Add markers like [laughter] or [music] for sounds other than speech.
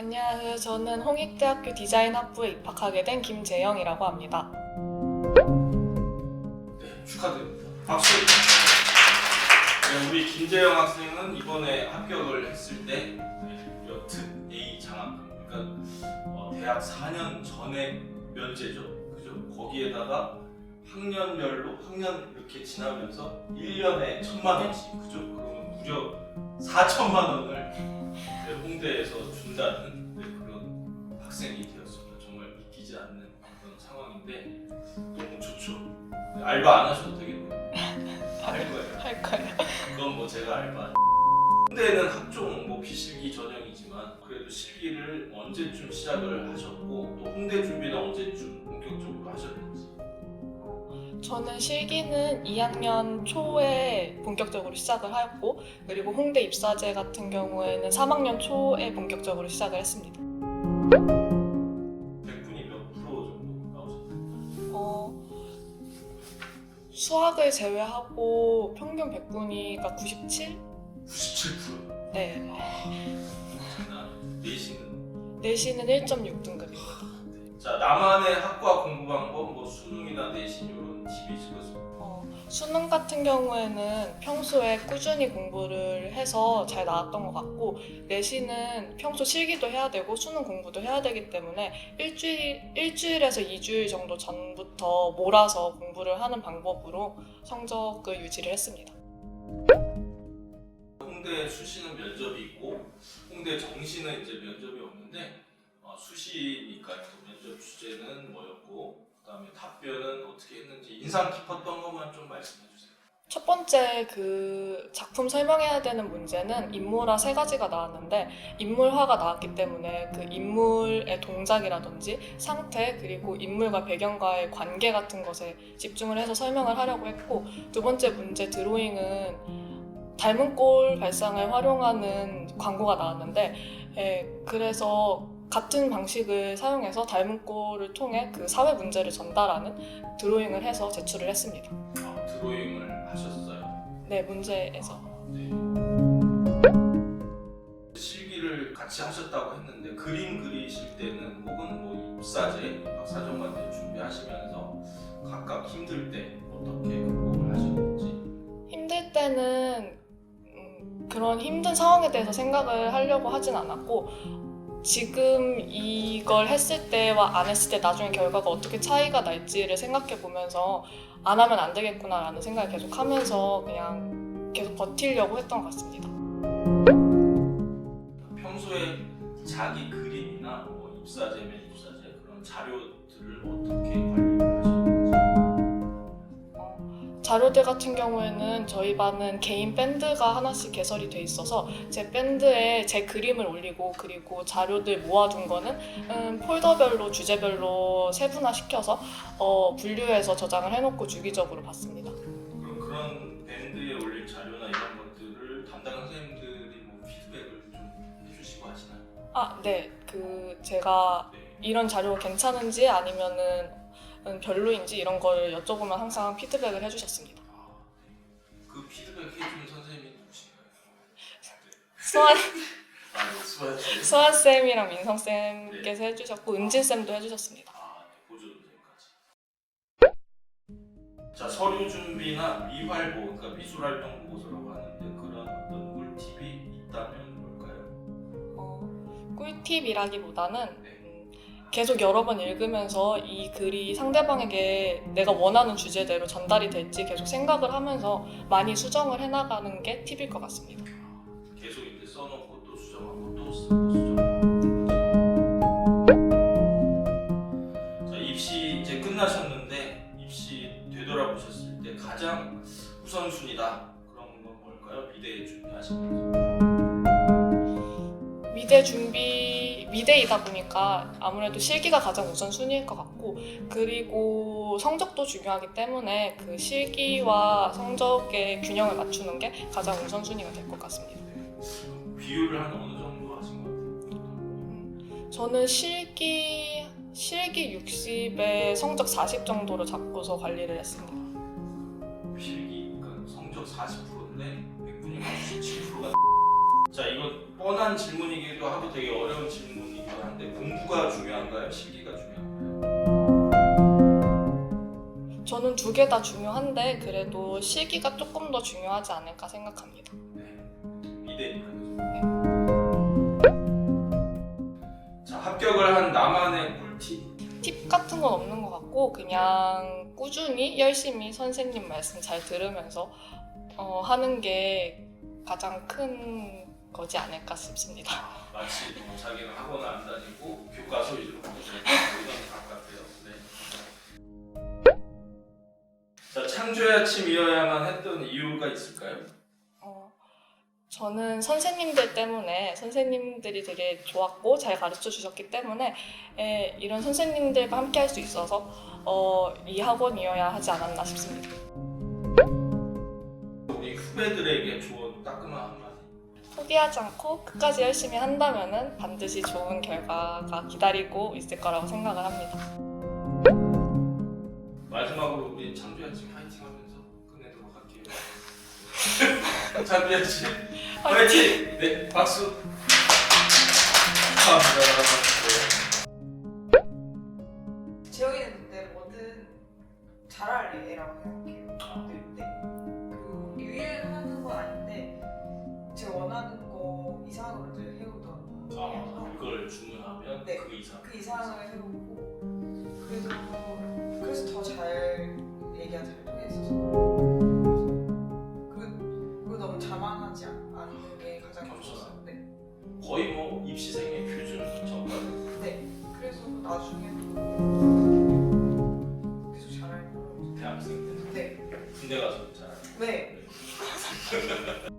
안녕하세요. 저는 홍익대학교 디자인학부에 입학하게 된 김재영이라고 합니다. 네, 축하드립니다. 박수. 네, 우리 김재영 학생은 이번에 합격을 했을 때 네, 여특 A 장학금, 그러니까 어, 대학 4년 전에 면제죠, 그죠? 거기에다가 학년별로 학년 이렇게 지나면서 1년에 천만 원씩, 그죠? 그러면 무려 4천만 원을 네, 홍대에서 준다는 네, 그런 학생이 되었습니다. 정말 믿기지 않는 그런 상황인데 너무 좋죠. 네, 알바 안 하셔도 되겠네요. 할 거예요. [laughs] 할 거예요. 그건 뭐 제가 알바. 홍대는 학종 뭐 비실기 전형이지만 그래도 실기를 언제쯤 시작을 하셨고 또 홍대 준비는 언제쯤 본격적으로 하셨는지. 저는 실기는 2학년 초에 본격적으로 시작을 하였고, 그리고 홍대 입사제 같은 경우에는 3학년 초에 본격적으로 시작을 했습니다. 100분이 몇 프로 정도 나오셨나요? 어, 수학을 제외하고 평균 100분위가 97? 97%. 네. 내신은 내신은 1.6등급입니다. 자 나만의 학과 공부 방법 뭐 수능이나 내신 이런 팁이 있을 것입니다. 어, 수능 같은 경우에는 평소에 꾸준히 공부를 해서 잘 나왔던 것 같고 내신은 평소 실기도 해야 되고 수능 공부도 해야 되기 때문에 일주일, 일주일에서 2주일 정도 전부터 몰아서 공부를 하는 방법으로 성적을 유지를 했습니다. 홍대 수시는 면접이 있고 홍대 정시는 이제 면접이 없는데 어, 수시니까 또 면접 주제는 뭐였고 그다음에 답변은 어떻게 했는지 인상 깊었던 것만 좀 말씀해 주세요. 첫 번째 그 작품 설명해야 되는 문제는 인물화 세 가지가 나왔는데 인물화가 나왔기 때문에 그 인물의 동작이라든지 상태 그리고 인물과 배경과의 관계 같은 것에 집중을 해서 설명을 하려고 했고 두 번째 문제 드로잉은 닮은 꼴 발상을 활용하는 광고가 나왔는데 예, 그래서 같은 방식을 사용해서 닮은 꼴을 통해 그 사회 문제를 전달하는 드로잉을 해서 제출을 했습니다. 아, 드로잉을 하셨어요. 네, 문제에서. 아, 네. 실기를 같이 하셨다고 했는데 그림 그리실 때는 혹은 뭐 입사제, 입학사정관들 준비하시면서 각각 힘들 때 어떻게 극복을 하셨는지 힘들 때는 음, 그런 힘든 상황에 대해서 생각을 하려고 하진 않았고 지금 이걸 했을 때와 안 했을 때 나중에 결과가 어떻게 차이가 날지를 생각해 보면서 안 하면 안 되겠구나라는 생각을 계속 하면서 그냥 계속 버티려고 했던 것 같습니다. 평소에 자기 그림이나 뭐 입사제면 입사제 그런 자료 자료들 같은 경우에는 저희 반은 개인 밴드가 하나씩 개설이 돼 있어서 제 밴드에 제 그림을 올리고 그리고 자료들 모아둔 거는 음, 폴더별로 주제별로 세분화 시켜서 어, 분류해서 저장을 해놓고 주기적으로 봤습니다. 그럼 그런 밴드에 올릴 자료나 이런 것들을 담당 선생님들이 뭐 피드백을 좀 해주시고 하시나요? 아, 네. 그 제가 네. 이런 자료가 괜찮은지 아니면은 음, 별로인지 이런 걸 여쭤보면 항상 피드백을 해주셨습니다. 그 피드백 해주는 선생님이 누구신가요? 아, 네, 수아 씨. 수환 쌤이랑 민성 쌤께서 해주셨고 은진 쌤도 해주셨습니다. 아, 네, 보조 선생님까지. 자, 서류 준비나 미활보, 그러니까 미술 활동 보고서라고 하는데 그런 어떤 꿀팁이 있다면 뭘까요? 어, 꿀팁이라기보다는 네. 음, 계속 여러 번 읽으면서 이 글이 상대방에게 내가 원하는 주제대로 전달이 될지 계속 생각을 하면서 많이 수정을 해나가는 게 팁일 것 같습니다. 계속 이렇게 써놓고 또 수정하고 또 쓰고. 자, 입시 이제 끝나셨는데 입시 되돌아보셨을 때 가장 우선순위다 그런 건 뭘까요? 미래에 준비하시면서. 미대 준비 미대이다 보니까 아무래도 실기가 가장 우선순위일 것 같고 그리고 성적도 중요하기 때문에 그 실기와 성적의 균형을 맞추는 게 가장 우선순위가 될 것 같습니다. 비율을 한 어느 정도 하신 것 같아요? 음, 저는 실기 실기 60에 성적 40 정도로 잡고서 관리를 했습니다. 필기 그러니까 성적 40%인데 100분이 97%가 자 이거 뻔한 질문이기도 하고 되게 어려운 질문이기도 한데 공부가 중요한가요? 실기가 중요한가요? 저는 두 개 다 중요한데 그래도 실기가 조금 더 중요하지 않을까 생각합니다. 네. 이대 자 합격을 한 나만의 꿀팁. 팁 같은 건 없는 것 같고 그냥 꾸준히 열심히 선생님 말씀 잘 들으면서 어, 하는 게 가장 큰 거지 않을까 싶습니다. 마치 뭐 자기는 학원 안 다니고 교과서 위주로 공부했다 이런 각 같아요. 네. 자 창조의 아침이어야만 했던 이유가 있을까요? 어, 저는 선생님들 때문에 선생님들이 되게 좋았고 잘 가르쳐 주셨기 때문에 에, 이런 선생님들과 함께 할 수 있어서 어, 이 학원이어야 하지 않았나 싶습니다. 우리 후배들에게 조언. 포기하지 않고 끝까지 열심히 한다면 반드시 좋은 결과가 기다리고 있을 거라고 생각을 합니다. 마지막으로 우리 창조의 아침 파이팅 하면서 끝내도록 할게요. [laughs] 창조의 아침 파이팅! 네 박수. 감사합니다. 네. 재영이는 근데 뭐든 잘할 애라고 생각해요. 네. 네. 그 네. 그 이상. 그 이상을 해오고 그래서 그래서 더 잘 얘기가 잘 통했어서 그, 그거 너무 자만하지 않- 않는 게 가장 좋았어요. 네. 거의 뭐 입시생의 표준 전까지 네. 그래서 나중에도 계속 잘할 거라고. 대학생 때 네. 군대 가서 잘. 네. [laughs]